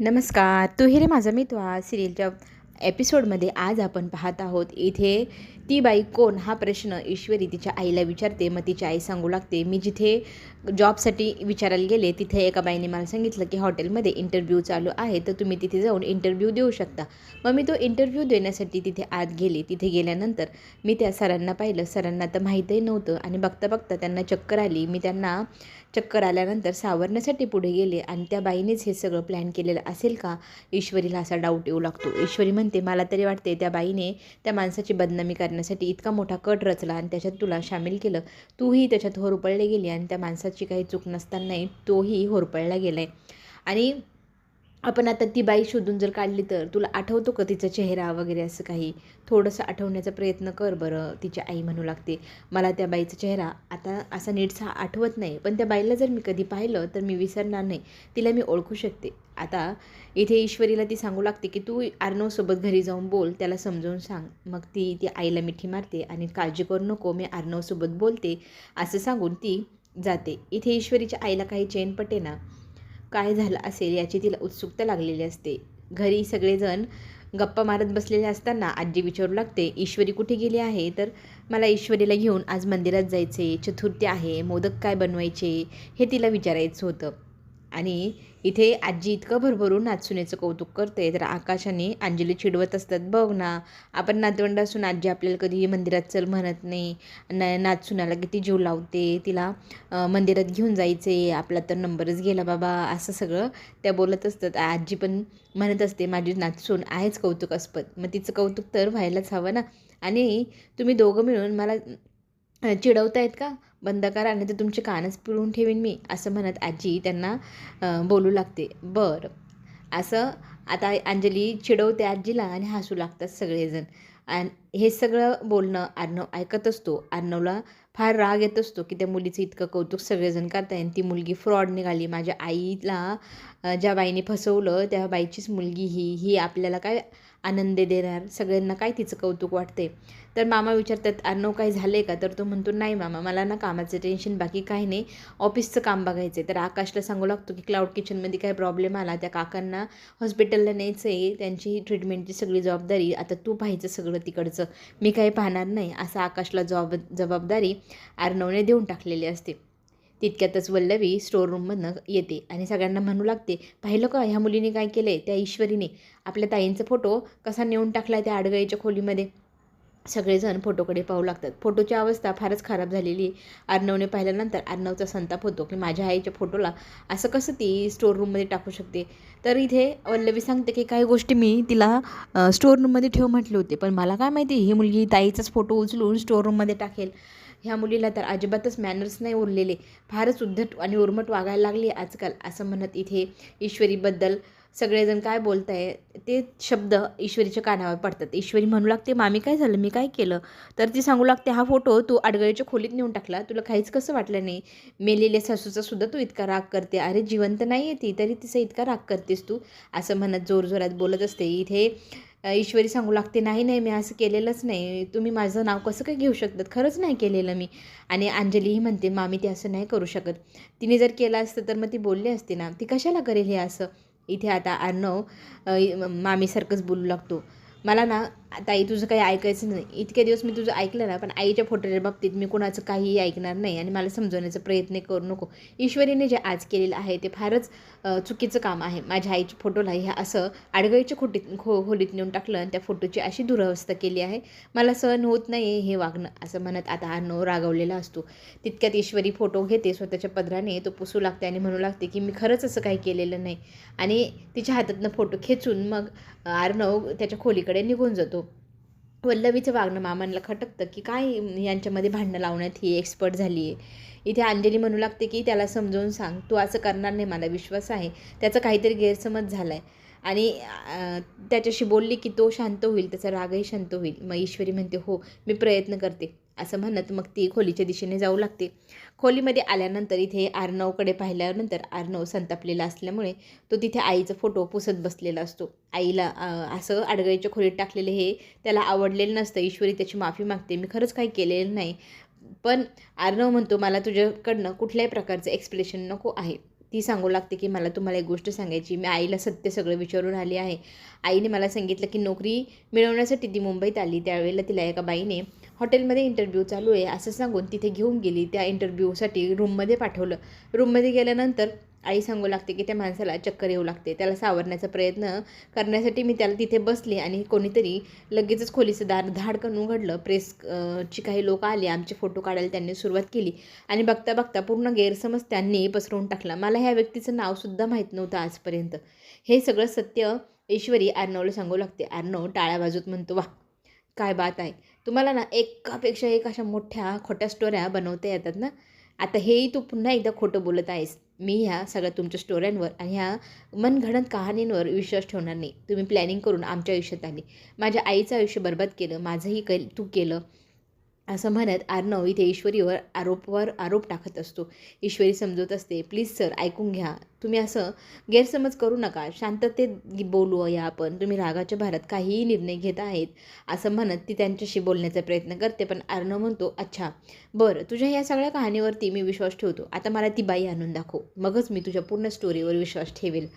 नमस्कार तू रे माझा मित्र सिरियलच्या एपिसोडमध्ये आज आपण पाहत आहोत इथे ती बाई कोण? हा प्रश्न ईश्वरी तिच्या आईला विचारते मग तिची आई सांगू लागते. मी जिथे जॉबसाठी विचारायला गेले तिथे एका बाईने मला सांगितलं की हॉटेलमध्ये इंटरव्ह्यू चालू आहे तर तुम्ही तिथे जाऊन इंटरव्ह्यू देऊ शकता. मग मी तो इंटरव्ह्यू देण्यासाठी तिथे आत गेले. तिथे गेल्यानंतर मी त्या सरांना पाहिलं. सरांना तर माहीतही नव्हतं आणि बघता बघता त्यांना चक्कर आली. मी त्यांना चक्कर आल्यानंतर सावरण्यासाठी पुढे गेले. आणि त्या बाईनेच हे सगळं प्लॅन केलेलं असेल का? ईश्वरीला असा डाऊट येऊ लागतो. ईश्वरी म्हणते मला तरी वाटते त्या बाईने त्या माणसाची बदनामी करण्यासाठी इतका मोठा कट रचला आणि त्याच्यात तुला सामील केलं तूही त्याच्यात होरपळले गेली आणि त्या माणसाची काही चूक नसतानाही तोही होरपळला गेला आहे आणि आपण आता ती बाई शोधून जर काढली तर तुला आठवतो का तिचा चेहरा वगैरे असं काही? थोडंसं आठवण्याचा प्रयत्न कर बरं तिची आई म्हणू लागते. मला त्या बाईचा चेहरा आता असा नीटसा आठवत नाही पण त्या बाईला जर मी कधी पाहिलं तर मी विसरणार नाही. तिला मी ओळखू शकते. आता इथे ईश्वरीला ती सांगू लागते की तू आर्नवसोबत घरी जाऊन बोल त्याला समजावून सांग. मग ती ती आईला मिठी मारते आणि काळजी करू नको मी आर्नवसोबत बोलते असं सांगून ती जाते. इथे ईश्वरीच्या आईला काही चेन पटे ना काय झालं असेल याची तिला उत्सुकता लागलेली असते. घरी सगळेजण गप्पा मारत बसलेले असताना आजी विचारू लागते ईश्वरी कुठे गेली आहे? तर मला ईश्वरीला घेऊन आज मंदिरात जायचे चतुर्थी आहे. मोदक काय बनवायचे? हे तिला विचारायचं होतं. आणि इथे आजी इतकं भरभरून नाचुनेचं कौतुक करते तर आकाशाने अंजली चिडवत असतात बघ ना आपण नातवंड असून आजी आपल्याला कधीही मंदिरात चल म्हणत नाही. न नाचुनाला किती जीव लावते तिला मंदिरात घेऊन जायचे आपला तर नंबरच गेला बाबा असं सगळं त्या बोलत असतात. आजी पण म्हणत असते माझी नाचून आहेच कौतुकास्पद. मग तिचं कौतुक तर व्हायलाच हवं ना. आणि तुम्ही दोघं मिळून मला चिडवतायत का? बंद करा नाही तर तुमचे कानच पिळून ठेवीन मी असं म्हणत आजी त्यांना बोलू लागते. बरं. असं आता अंजली चिडवते आजीला आणि हसू लागतात सगळेजण. आणि हे सगळं बोलणं अर्णव ऐकत असतो. अर्णवला फार राग येत असतो की त्या मुलीचं इतकं कौतुक सगळेजण करताय आणि ती मुलगी फ्रॉड निघाली. माझ्या आईला ज्या बाईने फसवलं त्या बाईचीच मुलगी ही ही आपल्याला काय आनंद देणार. सगळ्यांना काय तिचं कौतुक वाटते तर मामा विचारतात अर्णव काय झालं आहे का? तर तो म्हणतो नाही मामा मला ना कामाचं टेन्शन बाकी काही नाही. ऑफिसचं काम बघायचं आहे तर आकाशला सांगू लागतो की क्लाउड किचनमध्ये काय प्रॉब्लेम आला? त्या काकांना हॉस्पिटलला न्यायचं आहे त्यांची ट्रीटमेंटची सगळी जबाबदारी. आता तू पाहायचं सगळं तिकडचं. मी काही पाहणार नाही. असं आकाशला जबाब जबाबदारी अर्णवने देऊन टाकलेली असते. तितक्यातच वल्लवी स्टोर रूममधनं येते आणि सगळ्यांना म्हणू लागते पाहिलं का ह्या मुलीने काय केलं आहे त्या ईश्वरीने. आपल्या ताईंचा फोटो कसा नेऊन टाकला आहे त्या आडगळीच्या खोलीमध्ये? सगळेजण फोटोकडे पाहू लागतात. फोटोची अवस्था फारच खराब झालेली अर्णवने पाहिल्यानंतर अर्णवचा संताप होतो की माझ्या आईच्या फोटोला असं कसं ती स्टोर रूममध्ये टाकू शकते? तर इथे वल्लवी सांगते की काही गोष्टी मी तिला स्टोर रूममध्ये ठेव म्हटले होते. पण मला काय माहिती ही मुलगी ताईचाच फोटो उचलून स्टोर रूममध्ये टाकेल. ह्या मुलीला तर अजिबातच मॅनर्स नाही उरलेले. फारच उद्धट आणि उर्मट वागायला लागली आजकाल असं म्हणत इथे ईश्वरीबद्दल सगळेजण काय बोलत आहे ते शब्द ईश्वरीच्या कानावर पडतात. ईश्वरी म्हणू लागते मामी काय झालं? मी काय केलं? तर ती सांगू लागते हा फोटो तू आडगळीच्या खोलीत नेऊन टाकला. तुला काहीच कसं वाटलं नाही? मेलेल्या सासूचा सुद्धा तू इतका राग करते. अरे जिवंत नाही आहे ती तरी तिचा इतका राग करतेस तू. असं म्हणत जोरजोरात बोलत असते. इथे ईश्वरी सांगू लागते नाही नाही मी असं केलेलंच नाही. तुम्ही माझं नाव कसं काय घेऊ शकतात? खरंच नाही केलेलं मी. आणि अंजलीही म्हणते मामी ते असं नाही करू शकत. तिने जर केलं असतं तर मग ती बोलली असते ना. ती कशाला करेल हे असं? इथे आता अर्णव मामीसारखंच बोलू लागतो. मला ना ताई तुझं काही ऐकायचं नाही. इतके दिवस मी तुझं ऐकलं ना पण आईच्या फोटोच्या बाबतीत मी कोणाचं काहीही ऐकणार नाही आणि मला समजवण्याचा प्रयत्न करू नको. ईश्वरीने जे आज केलेलं आहे ते फारच चुकीचं काम आहे. माझ्या आईच्या फोटोला ह्या असं आडगळीच्या खोटीत खो खोलीत नेऊन टाकलं आणि त्या फोटोची अशी दुरवस्था केली आहे. मला सहन होत नाही हे वागणं असं म्हणत आता अर्णव रागवलेला असतो. तितक्यात ईश्वरी फोटो घेते स्वतःच्या पदराने तो पुसू लागते आणि म्हणू लागते की मी खरंच असं काही केलेलं नाही. आणि तिच्या हातातनं फोटो खेचून मग अर्णव त्याच्या खोलीकडे निघून जातो. वल्लवीचं वागणं मामांना खटकतं की काय यांच्यामध्ये भांडणं लावण्यात ही एक्सपर्ट झाली आहे? इथे अंजली म्हणू लागते की त्याला समजावून सांग तू असं करणार नाही मला विश्वास आहे. त्याचा काहीतरी गैरसमज झाला आहे आणि त्याच्याशी बोलली की तो शांत होईल त्याचा रागही शांत होईल. मग ईश्वरी म्हणते हो मी प्रयत्न करते. असं म्हणत मग ती खोलीच्या दिशेने जाऊ लागते. खोलीमध्ये आल्यानंतर इथे आर्नवकडे पाहिल्यानंतर आर्नव संतापलेला असल्यामुळे तो तिथे आईचा फोटो पुसत बसलेला असतो. आईला असं आडगळीच्या खोलीत टाकलेले हे त्याला आवडलेलं नसतं. ईश्वरी त्याची माफी मागते. मी खरंच काही केलेलं नाही. पण आर्नव म्हणतो मला तुझ्याकडनं कुठल्याही प्रकारचं एक्सप्लेशन नको आहे. ती सांगू लागते की मला तुम्हाला एक गोष्ट सांगायची. मी आईला सत्य सगळं विचारून आली आहे. आईने मला सांगितलं की नोकरी मिळवण्यासाठी ती मुंबईत आली. त्यावेळेला तिला एका बाईने हॉटेलमध्ये इंटरव्ह्यू चालू आहे. असं सांगून तिथे घेऊन गेली. त्या इंटरव्ह्यूसाठी रूममध्ये पाठवलं. रूममध्ये गेल्यानंतर आई सांगू लागते की त्या माणसाला चक्कर येऊ लागते. त्याला सावरण्याचा प्रयत्न करण्यासाठी मी त्याला तिथे बसले आणि कोणीतरी लगेचच खोलीचं दार धाडकन उघडलं. प्रेस ची काही लोक आले. आमचे फोटो काढायला त्यांनी सुरुवात केली. आणि बघता बघता पूर्ण गैरसमज त्यांनी पसरवून टाकला. मला ह्या व्यक्तीचं नावसुद्धा माहीत नव्हतं आजपर्यंत. हे सगळं सत्य ईश्वरी आर्नवला सांगू लागते. आर्नव टाळ्या बाजूत म्हणतो वा काय बात आहे. तुम्हाला ना एकापेक्षा एक अशा मोठ्या खोट्या स्टोऱ्या बनवता येतात ना. आता हेही तू पुन्हा एकदा खोटं बोलत आहेस. मी ह्या सगळ्या तुमच्या स्टोऱ्यांवर आणि ह्या मनघडत कहाणींवर विश्वास ठेवणार नाही. तुम्ही प्लॅनिंग करून आमच्या आयुष्यात आली. माझ्या आईचं आयुष्य बरबाद केलं. माझंही कै तू केलं. असं म्हणत आर्नव इथे ईश्वरीवर आरोपवर आरोप टाकत असतो. ईश्वरी समजवत असते प्लीज सर ऐकून घ्या. तुम्ही असं गैरसमज करू नका. शांततेत बोलू या आपण. तुम्ही रागाच्या भारत काहीही निर्णय घेत आहेत असं म्हणत ती त्यांच्याशी बोलण्याचा प्रयत्न करते. पण अर्णव म्हणतो अच्छा बरं. तुझ्या या सगळ्या कहाणीवरती मी विश्वास ठेवतो. आता मला ती बाई आणून दाखव. मगच मी तुझ्या पूर्ण स्टोरीवर विश्वास ठेवेल.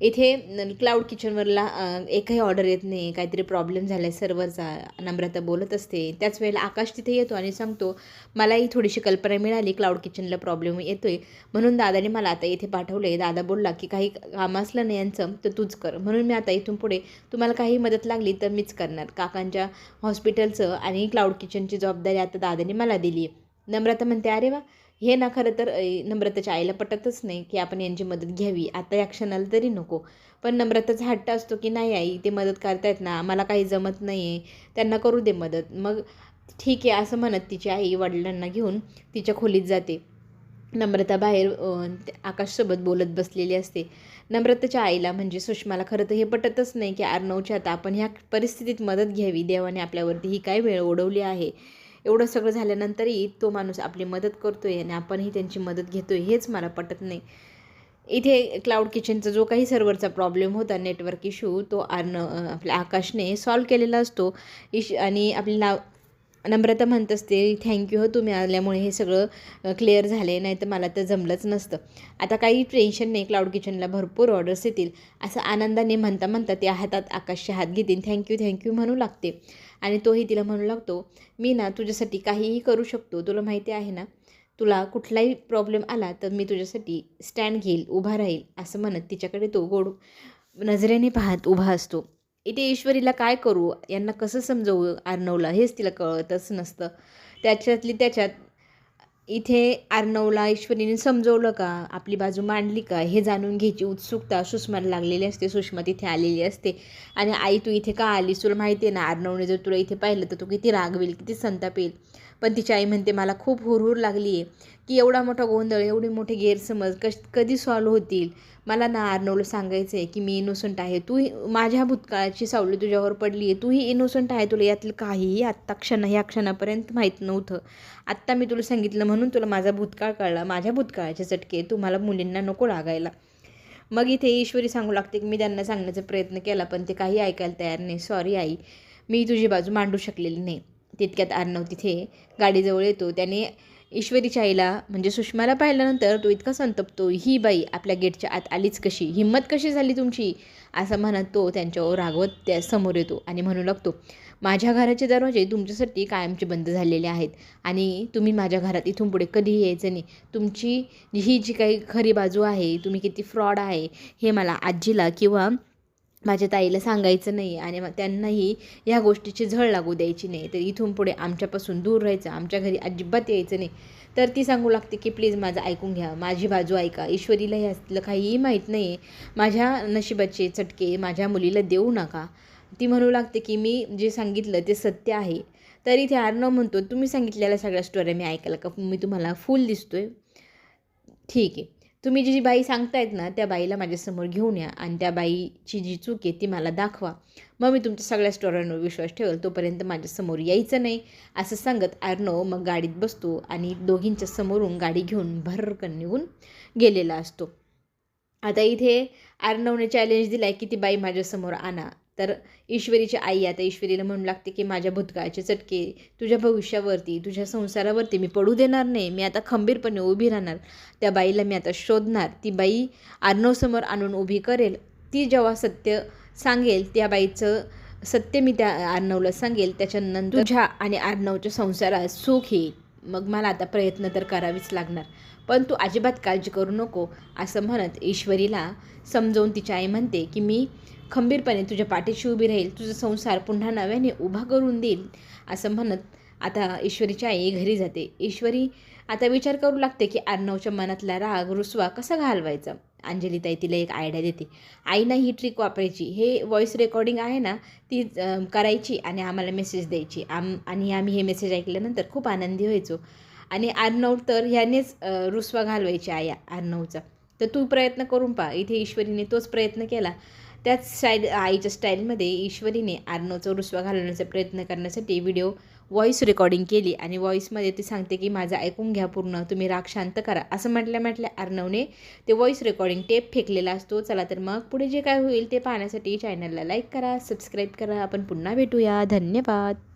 इथे क्लाउड किचनवरला एकही ऑर्डर येत नाही. काहीतरी प्रॉब्लेम झाला आहे सर्व्हरचा नम्रता बोलत असते. त्याच वेळेला आकाश तिथे येतो आणि सांगतो मलाही थोडीशी कल्पना मिळाली. क्लाउड किचनला प्रॉब्लेम येतो आहे म्हणून दादाने मला आता इथे पाठवलं आहे दादा बोलला की काही काम असलं नाही यांचं तर तूच कर. म्हणून मी आता इथून पुढे तुम्हाला काही मदत लागली तर मीच करणार. काकांच्या हॉस्पिटलचं आणि क्लाउड किचनची जबाबदारी आता दादाने मला दिली आहे नम्रता म्हणते अरे वा हे ना खरं तर नम्रताच्या आईला पटतच नाही की आपण यांची मदत घ्यावी. आता या क्षणाला तरी नको. पण नम्रताचा हट्ट असतो की नाही आई ते मदत करतायत ना. मला काही जमत नाही आहे त्यांना करू दे मदत. मग ठीक आहे असं म्हणत तिची आई वडिलांना घेऊन तिच्या खोलीत जाते. नम्रता बाहेर आकाशसोबत बोलत बसलेली असते. नम्रताच्या आईला म्हणजे सुषमाला खरं तर हे पटतच नाही की अर्णवच्या आता आपण ह्या परिस्थितीत मदत घ्यावी. देवाने आपल्यावरती ही काय वेळ ओढवली आहे? एवढं सगळं झाल्यानंतरही तो माणूस आपली मदत करतो आहे आणि आपणही त्यांची मदत घेतो आहे हेच मला पटत नाही. इथे क्लाउड किचनचा जो काही सर्व्हरचा प्रॉब्लेम होता नेटवर्क इश्यू तो आर्न आपल्या आकाशने सॉल्व केलेला असतो. इश आणि आपल्याला नम्रता म्हणत असते थँक्यू हो तुम्ही आल्यामुळे हे सगळं क्लिअर झाले नाही तर मला तर जमलंच नसतं. आता काही टेन्शन नाही क्लाउड किचनला भरपूर ऑर्डर्स येतील. असं आनंदाने म्हणता म्हणता ते हातात आकाशचे हात घेतील. थँक्यू थँक्यू म्हणू लागते. आणि तोही तिला म्हणू लागतो मी ना तुझ्यासाठी काहीही करू शकतो तुला माहिती आहे ना? तुला कुठलाही प्रॉब्लेम आला तर मी तुझ्यासाठी स्टँड घेईल उभा राहील असं म्हणत तिच्याकडे तो गोड नजरेने पाहत उभा असतो. इथे ईश्वरीला काय करू? यांना कसं समजवू? अर्णवला हेच तिला कळतच नसतं. त्याच्यातली त्याच्यात इथे आर्नवला ईश्वरीने समजवलं का? आपली बाजू मांडली का? हे जाणून घ्यायची उत्सुकता सुषमाला लागलेली असते. सुषमा तिथे आलेली असते. आणि आई तू इथे का आलीस? तुला माहिती आहे ना आर्नवने जर तुला इथे पाहिलं तर तू किती रागवेल किती संतापेल पण तिची आई म्हणते मला खूप हुरहुर लागली आहे की एवढा मोठा गोंधळ एवढे मोठे गैरसमज कश कधी सॉल्व होतील? मला ना अर्णवला सांगायचं आहे की मी इनोसंट आहे. तू माझ्या भूतकाळाची सावली तुझ्यावर पडली आहे तूही इनोसंट आहे तुला. यातलं काहीही आत्ता क्षण ह्या क्षणापर्यंत माहीत नव्हतं. आत्ता मी तुला सांगितलं म्हणून तुला माझा भूतकाळ कळला. माझ्या भूतकाळाचे चटके तुम्हाला मुलींना नको लागायला. मग इथे ईश्वरी सांगू लागते की मी त्यांना सांगण्याचा प्रयत्न केला पण ते काही ऐकायला तयार नाही. Sorry I. मी तुझी बाजू मांडू शकलेली नाही. तितक्यात आर्नव तिथे गाडीजवळ येतो. त्याने ईश्वरीच्या आईला म्हणजे सुषमाला पाहिल्यानंतर तो इतका संतपतो ही बाई आपल्या गेटच्या आत आलीच कशी? हिंमत कशी झाली तुमची? असं म्हणत तो त्यांच्यावर रागवत त्या समोर येतो आणि म्हणू लागतो माझ्या घराचे दरवाजे तुमच्यासाठी कायमचे बंद झालेले आहेत आणि तुम्ही माझ्या घरात इथून पुढे कधीही यायचं नाही. तुमची ही जी काही खरी बाजू आहे तुम्ही किती फ्रॉड आहे हे मला आजीला किंवा माझ्या ताईला सांगायचं नाही आणि मग त्यांनाही या गोष्टीची झळ लागू द्यायची नाही. तर इथून पुढे आमच्यापासून दूर राहायचं आमच्या घरी अजिबात यायचं नाही. तर ती सांगू लागते की प्लीज माझं ऐकून घ्या माझी बाजू ऐका. ईश्वरीला ह्यातलं काहीही माहीत नाही आहे माझ्या नशिबाचे चटके माझ्या मुलीला देऊ नका. ती म्हणू लागते की मी जे सांगितलं ते सत्य आहे. तरी ते अर्णव म्हणतो तुम्ही सांगितलेल्या सगळ्या स्टोऱ्या मी ऐकायला का? मी तुम्हाला फुल दिसतोय. ठीक आहे. तुम्ही जी जी बाई सांगतायत ना त्या बाईला माझ्यासमोर घेऊन या आणि त्या बाईची जी चूक आहे ती मला दाखवा. मग मी तुमच्या सगळ्या स्टोरांवर विश्वास ठेवेल तोपर्यंत माझ्यासमोर यायचं नाही. असं सांगत आर्नो मग गाडीत बसतो आणि दोघींच्या समोरून गाडी घेऊन भरकन निघून गेलेला असतो. आता इथे आर्नवने चॅलेंज दिला आहे की ती बाई माझ्यासमोर आणा. तर ईश्वरीची आई आता ईश्वरीला म्हणू लागते की माझ्या भूतकाळाचे चटके तुझ्या भविष्यावरती तुझ्या संसारावरती मी पडू देणार नाही. मी आता खंबीरपणे उभी राहणार. त्या बाईला मी आता शोधणार. ती बाई आर्नवसमोर आणून उभी करेल. ती जेव्हा सत्य सांगेल त्या बाईचं सत्य मी त्या आर्नवला सांगेल. त्याच्यानंतर तुझ्या आणि आर्नवच्या संसारात सुख येईल. मग मला आता प्रयत्न तर करावेच लागणार. पण तू अजिबात काळजी करू नको असं म्हणत ईश्वरीला समजावून तिची आई म्हणते की मी खंबीरपणे तुझ्या पाठीशी उभी राहील तुझा संसार पुन्हा नव्याने उभा करून देईल असं म्हणत आता ईश्वरीची आई घरी जाते. ईश्वरी आता विचार करू लागते की अर्णवच्या मनातला राग रुसवा कसा घालवायचा? अंजलीताई तिला एक आयडिया देते. आईना ही ट्रिक वापरायची. हे व्हॉईस रेकॉर्डिंग आहे ना ती करायची आणि आम्हाला मेसेज द्यायची. आम आणि आम्ही हे मेसेज ऐकल्यानंतर खूप आनंदी व्हायचो. आणि अर्णव तर ह्यानेच रुसवा घालवायची आया अर्णवचा तर तू प्रयत्न करून पहा. इथे ईश्वरीने तोच प्रयत्न केला. त्याच स्टाईल आईच्या स्टाईलमध्ये ईश्वरीने अर्णवचा रुसवा घालवण्याचा प्रयत्न करण्यासाठी व्हिडिओ व्हॉईस रेकॉर्डिंग केली आणि व्हॉईसमध्ये ती सांगते की माझं ऐकून घ्या पूर्ण तुम्ही राग शांत करा. असं म्हटल्या म्हटल्या अर्णवने ते व्हॉईस रेकॉर्डिंग टेप फेकलेला असतो. चला तर मग पुढे जे काय होईल ते पाहण्यासाठी चॅनलला लाईक करा सबस्क्राईब करा. आपण पुन्हा भेटूया. धन्यवाद.